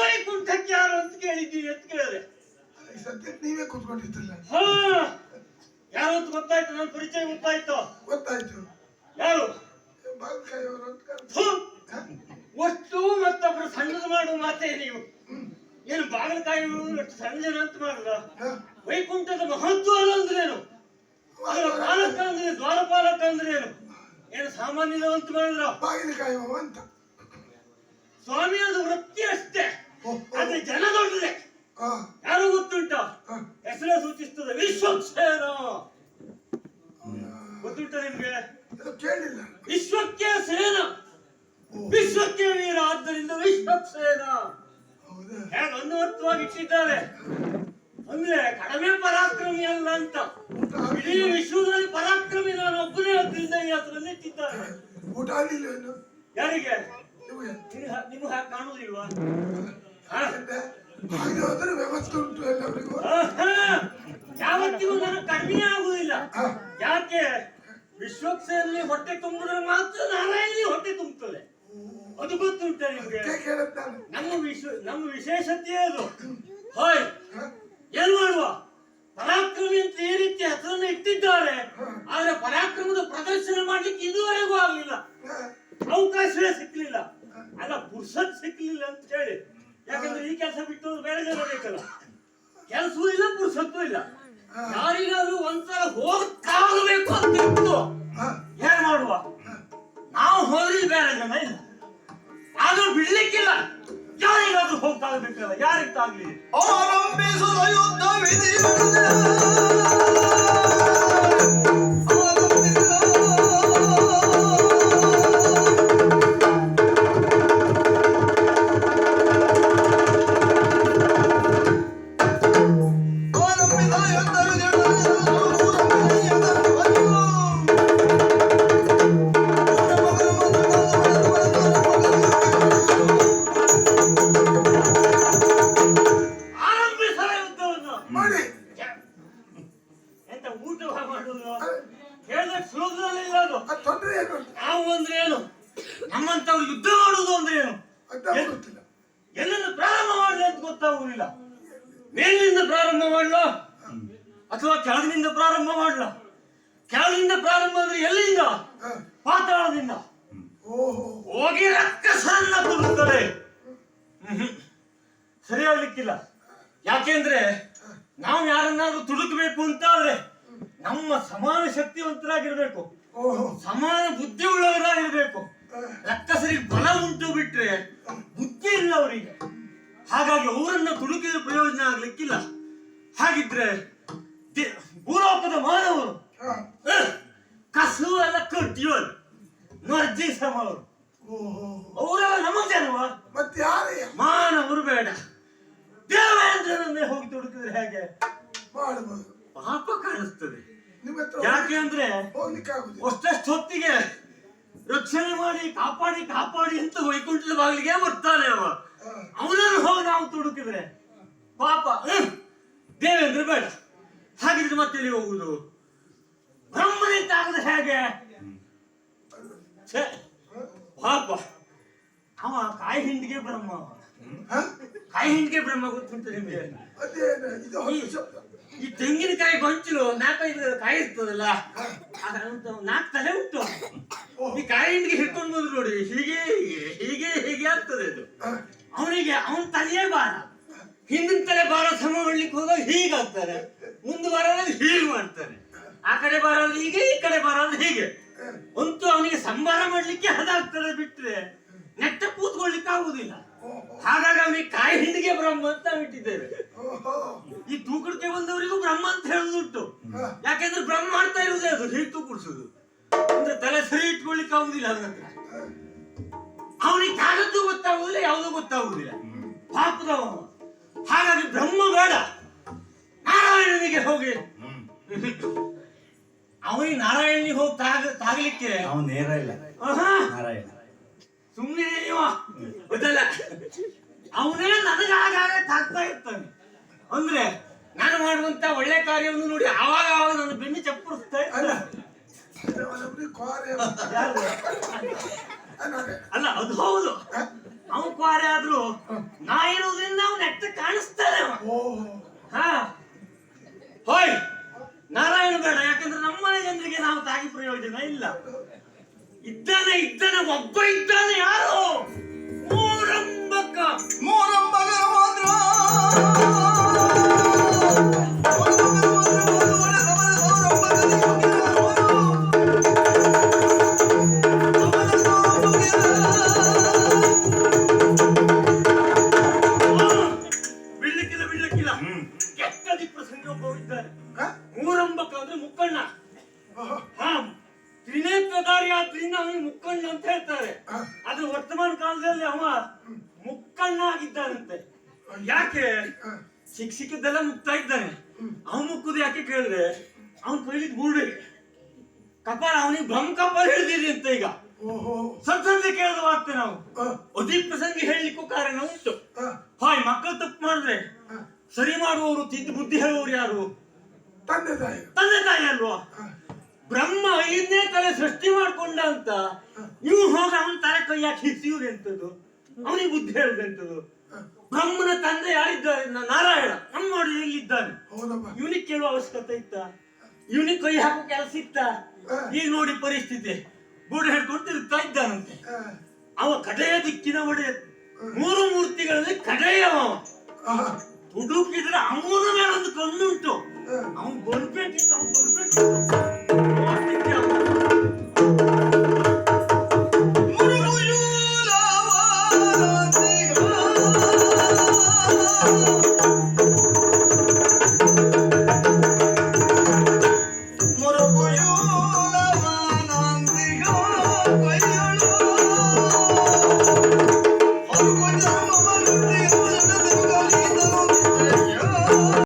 ಅಂತ ಕೇಳಿದೆ. ಈ ಸದ್ಯಕ್ಕೆ ನೀವೇ ಕೂತ್ಕೊಂಡಿದ್ರಲ್ಲ? ಹಾ ಯಾರು ಅಂತ ಗೊತ್ತಾಯ್ತು? ನನ್ನ ಪರಿಚಯ ಗೊತ್ತಾಯ್ತು. ಗೊತ್ತಾಯ್ತು. ಯಾರು? ಬಾಲ್ಕಾಯಿಯವರು ಅಂತ ಕರ್ದು. ಒಟ್ಟು ಮತ್ತೊಬ್ರು ಸಣ್ಣದು ಮಾಡೋ ಮಾತೇ ನೀವು. ಏನು ಬಾಗಲಕಾಯಿ ಒಟ್ಟು ಸಣ್ಣ ಜನ ಅಂತ ಮಾಡುದ? ಹ? ವೈಕುಂಠದ ಮಹತ್ವ ಅಂದ್ರೇನು? ಅದರ ಪಾಲಕ ಅಂದ್ರೆ ದ್ವಾರಪಾಲಕ ಅಂದ್ರೇನು ಏನು? ಸಾಮಾನ್ಯದ ಅಂತ ಮಾಡಿದ್ರ? ಬಾಗಿಲಕಾಯಿ ಅಂತ. ಒಂದು ಹೇಗೆ ಅನ್ವರ್ಥವಾಗಿ ಇಟ್ಟಿದ್ದಾರೆ? ಅಂದ್ರೆ ಕಡಿಮೆ ಪರಾಕ್ರಮಿ ಅಲ್ಲ ಅಂತ. ಇಡೀ ವಿಶ್ವದಲ್ಲಿ ಪರಾಕ್ರಮಿ ನಾನು ಒಬ್ಬನೇ ಆದ್ದರಿಂದ ಈ ಇಟ್ಟಿದ್ದಾರೆ. ಊಟ ಆಗ್ಲಿಲ್ಲ ಇನ್ನು. ಯಾರಿಗೆ? ನಿಮಗೆ? ಹಾಗೆ ಕಾಣುದಿಲ್ವಾ ವ್ಯವಸ್ಥೆ ಉಂಟು ಎಲ್ಲರಿಗೂ. ಯಾವತ್ತಿಗೂ ನಾನು ಕಡಿಮೆ ಆಗುದಿಲ್ಲ ಯಾಕೆ? ವಿಶ್ವಕ್ಸೆಯಲ್ಲಿ ಹೊಟ್ಟೆ ತುಂಬಿದ್ರೆ ಮಾತ್ರ ನಾರಾಯಣಿ ಅದು ಗೊತ್ತುಂಟ ನಿಮ್ಗೆ? ನಮ್ಮ ವಿಶ್ವ ನಮ್ಮ ವಿಶೇಷತೆ ಅದು. ಹೋಯ್? ಏನ್ ಮಾಡುವ? ಪರಾಕ್ರಮಿ ಅಂತ ಈ ರೀತಿ ಹೆಸರನ್ನು ಇಟ್ಟಿದ್ದಾರೆ. ಆದ್ರೆ ಪರಾಕ್ರಮದ ಪ್ರದರ್ಶನ ಮಾಡ್ಲಿಕ್ಕೆ ಇದುವರೆಗೂ ಆಗ್ಲಿಲ್ಲ? ಅವಕಾಶವೇ ಸಿಕ್ಲಿಲ್ಲ. ಅಲ್ಲ ಪುರುಷತ್ ಸಿಕ್ಲಿಲ್ಲ ಅಂತ ಹೇಳಿ. ಯಾಕಂದ್ರೆ ಈ ಕೆಲಸ ಬಿಟ್ಟು ಬೇರೆ ಜನ ಬೇಕಲ್ಲ. ಕೆಲಸವೂ ಇಲ್ಲ ಪುರ್ಸತ್ತೂ ಇಲ್ಲ. ಯಾರಿಗಾದ್ರೂ ಒಂದ್ಸಲ ಹೋಗ್ತಾ ಅಂತ ಇತ್ತು. ಬಿಡ್ಲಿಕ್ಕಿಲ್ಲ. ಯಾರಿಗಾದ್ರೂ ಯಾರಿಗೆ ತಾಗ್ಲಿ ಆರಂಭಿಸುವ ಯುದ್ಧ ಮಾಡುದು? ಸುಲಭದಲ್ಲಿ ಇಲ್ಲ ಅದು ಅದು ತೊಂದ್ರೆ ಏನು? ನಾವು ಅಂದ್ರೆ ಏನು? ನಮ್ಮಂತವ್ರು ಯುದ್ಧ ಮಾಡುವುದು ಅಂದ್ರೆ ಏನು? ಅಡ್ಡ ಗೊತ್ತಿಲ್ಲ. ಎಲ್ಲಿಂದ ಪ್ರಾರಂಭ ಮಾಡಲಿ ಅಂತ ಗೊತ್ತಾಗುವುದಿಲ್ಲ. ಮೇಲಿನಿಂದ ಪ್ರಾರಂಭ ಮಾಡ್ಲಾ? ಅಥವಾ ಕೆಳಗಿನಿಂದ ಪ್ರಾರಂಭ ಮಾಡ್ಲಾ? ಕೆಳಗಿನಿಂದ ಪ್ರಾರಂಭ ಅಂದ್ರೆ ಎಲ್ಲಿಂದ? ಪಾತಾಳದಿಂದ. ಹೋಗಿ ರಕ್ಕಸನ್ನ ಮ್ಹೂ. ಸರಿಯಾಗ್ಲಿಕ್ಕಿಲ್ಲ. ಯಾಕೆಂದ್ರೆ ನಾವು ಯಾರನ್ನಾದ್ರೂ ತುಡುಕಬೇಕು ಅಂತ ನಮ್ಮ ಸಮಾನ ಶಕ್ತಿವಂತರಾಗಿರ್ಬೇಕು. ಸಮಾನ ಬುದ್ಧಿ ಉಳ್ಳವರಾಗಿರ್ಬೇಕು ಹ? ಸರಿ ಬಲ ಉಂಟು ಬಿಟ್ರೆ ಬುದ್ಧಿ ಇಲ್ಲ ಅವರಿಗೆ ಹಾಗಾಗಿ ಅವರನ್ನ ತುಡುಕಿದ್ರೆ ಪ್ರಯೋಜನ ಆಗ್ಲಿಕ್ಕಿಲ್ಲ. ಹಾಗಿದ್ರೆ ಭೂಲೋಕದ ಮಾನವರು. ಕಸು ಎಲ್ಲ ಕಟ್ಟಿಯೋರು ನರ್ಜಿ ಸಮವರು ಓಹೋ. ಅವರೆಲ್ಲ ನಮ್ಮ ಜನವ ಮತ್ತೆ ಮಾನವರು ಬೇಡ. ದೇವೇಂದ್ರನನ್ನೇ ಹೋಗಿ ತುಡುಕಿದ್ರೆ ಹೇಗೆ ಮಾಡಬಹುದು ಪಾಪ ಕಾಣಿಸ್ತದೆ ನಿಮ್ಮ ಅಂದ್ರೆ ಹೋಗ್ಲಿಕ್ಕೆ ಆಗುದಿಲ್ಲ ಅಷ್ಟಷ್ಟು ಹೊತ್ತಿಗೆ ರಕ್ಷಣೆ ಮಾಡಿ ಕಾಪಾಡಿ ಕಾಪಾಡಿ ಅಂತ ವೈಕುಂಠದ ಬಾಗಿಲಿಗೆ ಬರ್ತಾನೆ ಅವ. ಅವನನ್ನು ಹೋಗಿ ನಾವು ತುಡುಕಿದ್ರೆ ಪಾಪ. ದೇವೇಂದ್ರ ಬೇಡ ಹಾಗಿದ್ರೆ ಮತ್ತೆ ಎಲ್ಲಿ ಹೋಗುದು ಬ್ರಹ್ಮನಿಂದ ಆಗದೆ ಹೇಗೆ ಛೆ, ಪಾಪ ಅವ ಕಾಯಿ ಹಿಂದಿಗೆ ಬ್ರಹ್ಮ? ಕಾಯಿ ಹಿಂಡಿಗೆ ಬ್ರಹ್ಮ ಗೊತ್ತುಂಟು ನಿಮಗೆ. ಅದೇನು? ಇದು ಹೊಸ ಶಬ್ದ ಈ ತೆಂಗಿನಕಾಯಿ ಗೊಂಚಲು ನಾಲ್ಕೈದು ಕಾಯಿ ಇರ್ತದಲ್ಲ ಅದ್ರ ನಾಲ್ಕು ತಲೆ ಉಂಟು. ಈ ಕಾಯಿ ಹಿಂಡಿಗೆ ಹಿಡ್ಕೊಂಡು ಬಂದ್ರು ನೋಡಿ ಹೀಗೆ ಹೀಗೆ ಹೀಗೆ ಆಗ್ತದೆ ಅದು? ಅವನಿಗೆ ಅವನ ತಲೆಯೇ ಬಾರ. ಹಿಂದಿನ ತಲೆ ಬಾರ ಸಮ ಮಾಡ್ಲಿಕ್ಕೆ ಹೋದಾಗ ಹೀಗಾಗ್ತಾರೆ ಮುಂದೆ ಬರೋದು ಹೀಗೆ ಮಾಡ್ತಾರೆ. ಆ ಕಡೆ ಬರೋದು ಹೀಗೆ ಈ ಕಡೆ ಬರೋದು ಹೀಗೆ. ಅಂತೂ ಅವನಿಗೆ ಸಂಭಾರ ಮಾಡ್ಲಿಕ್ಕೆ ಅದಾಗ್ತದೆ ಬಿಟ್ರೆ. ನೆಟ್ಟ ಕೂತ್ಕೊಳ್ಲಿಕ್ಕೆ ಆಗುದಿಲ್ಲ. ಹಾಗಾಗಿ ಕಾಯಿ ಹಿಂಡಿಗೆ ಬ್ರಹ್ಮ ಅಂತ ಬಿಟ್ಟಿದ್ದೇವೆ. ಓಹೋ. ಈ ತೂಕಡಿಕೆ ಬಂದವರಿಗೂ ಬ್ರಹ್ಮ ಅಂತ ಹೇಳುದುಂಟು? ಯಾಕೆಂದ್ರೆ ಬ್ರಹ್ಮ ಅಂತ ಇರುದೇ ಅದು ಹೀಗೆ ತೂಕಡಿಸುದು ಅಂದ್ರೆ ತಲೆ ಸರಿ ಇಟ್ಕೊಳ್ಲಿಕ್ಕೆ ಆಗುದಿಲ್ಲ ಅದ್ರ ಅವನಿಗೆ ಯಾರದ್ದು ಗೊತ್ತಾಗುದಿಲ್ಲ ಯಾವುದೂ ಗೊತ್ತಾಗುದಿಲ್ಲ ಪಾಪದವ ಅವ. ಹಾಗಾಗಿ ಬ್ರಹ್ಮ ಬೇಡ. ನಾರಾಯಣನಿಗೆ ಹೋಗಿ. ಅವನಿಗೆ ನಾರಾಯಣನಿಗೆ ಹೋಗಿ ತಾಗ ತಾಗ್ಲಿಕ್ಕೆ. ಅವನು ನೇರ ಇಲ್ಲ. ನಾರಾಯಣ. ಸುಮ್ಮನೆ ಅವನೇ ನನಗೆ ಆಗಾಗ ತಾಗ್ತಾ ಇರ್ತಾನೆ. ಅಂದ್ರೆ ನಾನು ಮಾಡುವಂತ ಒಳ್ಳೆ ಕಾರ್ಯವನ್ನು ನೋಡಿ ಆವಾಗ ಆವಾಗ ನನ್ನ ಬೆನ್ನು ಚಪ್ಪರಿಸ್ತಾ ಅಲ್ಲ? ಅಲ್ಲ, ಅದು ಹೌದು. ಅವನ್ ಕ್ವಾರೆ ಆದ್ರು ನಾ ಇರೋದ್ರಿಂದ ಅವ್ನ ಕಾಣಿಸ್ತಾನೆ ಅವ. ಓ ಹೋಯ್, ನಾರಾಯಣ ಬೇಡ, ಯಾಕಂದ್ರೆ ನಮ್ಮನೆ ಜನರಿಗೆ ನಾವು ತಾಗಿ ಪ್ರಯೋಜನ ಇಲ್ಲ. ಇದ್ದಾನೆ ಇದ್ದಾನೆ, ಒಬ್ಬ ಇದ್ದಾನೆ. ತ್ರಿನೇತ್ರಧಾರಿ ಆದ್ರಿಂದ ಅವನಿಗೆ ಮುಕ್ಕಣ್ಣ ಅಂತ ಹೇಳ್ತಾರೆ. ಆದ್ರೆ ಅದು ವರ್ತಮಾನ ಕಾಲದಲ್ಲಿ ಅವ ಮುಕ್ಕಣ್ಣ ಆಗಿದ್ದಾನಂತೆ ಯಾಕೆ. ಶಿಕ್ಷಿಕಿದ್ದೆಲ್ಲ ಮುಕ್ತಾ ಇದ್ದಾನೆ ಅವ್ ಮುಕ್ಕುದು ಯಾಕೆ ಕೇಳಿದ್ರೆ ಅವನ್ ಕೈಲಿದ್ ಬುರುಡೆ ಕಪಾಲ ಅವನಿಗೆ ಬ್ರಹ್ಮ ಕಪಾಲ ಹಿಡಿದಿದೆ ಅಂತ ಈಗ. ಸಂತಂತೆ ಕೇಳಿದ ವಾರ್ತೆ ನಾವು. ಅದಿ ಪ್ರಸಂಗಿ ಹೇಳಲಿಕ್ಕೂ ಕಾರಣ ಉಂಟು. ಹಾಯ್ ಮಕ್ಕಳು ತಪ್ಪು ಮಾಡಿದ್ರೆ ಸರಿ ಮಾಡುವವರು ತಿದ್ದು ಬುದ್ಧಿ ಹೇಳುವವರು ಯಾರು? ತಂದೆ ತಾಯಿ. ತಂದೆ ತಾಯಿ ಅಲ್ವಾ ಹ. ಬ್ರಹ್ಮ ಐದನೇ ತಲೆ ಸೃಷ್ಟಿ ಮಾಡ್ಕೊಂಡ ಅಂತ ಇವ್ ಹೋಗ ಅವನ ತಲೆ ಕೈಯಾಗಿ ಹಿಸಿಯುವುದು ಎಂತದ್ದು ಅವನಿಗೆ ಬುದ್ಧಿ ಹೇಳುದೆಂತದ್ದು ಎಂತದ್ದು ಬ್ರಹ್ಮನ ತಂದೆ ಯಾರಿದ್ದಾರೆ ನಾರಾಯಣ. ನಮ್ಮ ನೋಡಿ ಇಲ್ಲಿದ್ದಾನೆ. ಇವನಿಗೆ ಕೇಳುವ ಅವಶ್ಯಕತೆ ಇತ್ತ? ಇವನಿಗೆ ಕೈ ಹಾಕೋ ಕೆಲಸ ಇತ್ತ. ಈಗ ನೋಡಿ ಪರಿಸ್ಥಿತಿ. ಬೂಡ ಹಿಡ್ಕೊಂಡು ತಿರುಗ್ತಾ ಇದ್ದಾನಂತೆ. ಅವ ಕಡೆಯ ದಿಕ್ಕಿನ ಒಡೆಯ ಮೂರು ಮೂರ್ತಿಗಳಲ್ಲಿ ಕಡೆಯವ. ಹ. ಹುಡುಕಿದ್ರೆ ಅವನ ಮೇಲೆ ಒಂದು ಕಣ್ಣುಂಟು. ಅವ್ನು ಅವನ್ ಬರ್ಬೇಕಿತ್ತು ಅವ್ನು ಬರ್ಬೇಕಿತ್ತು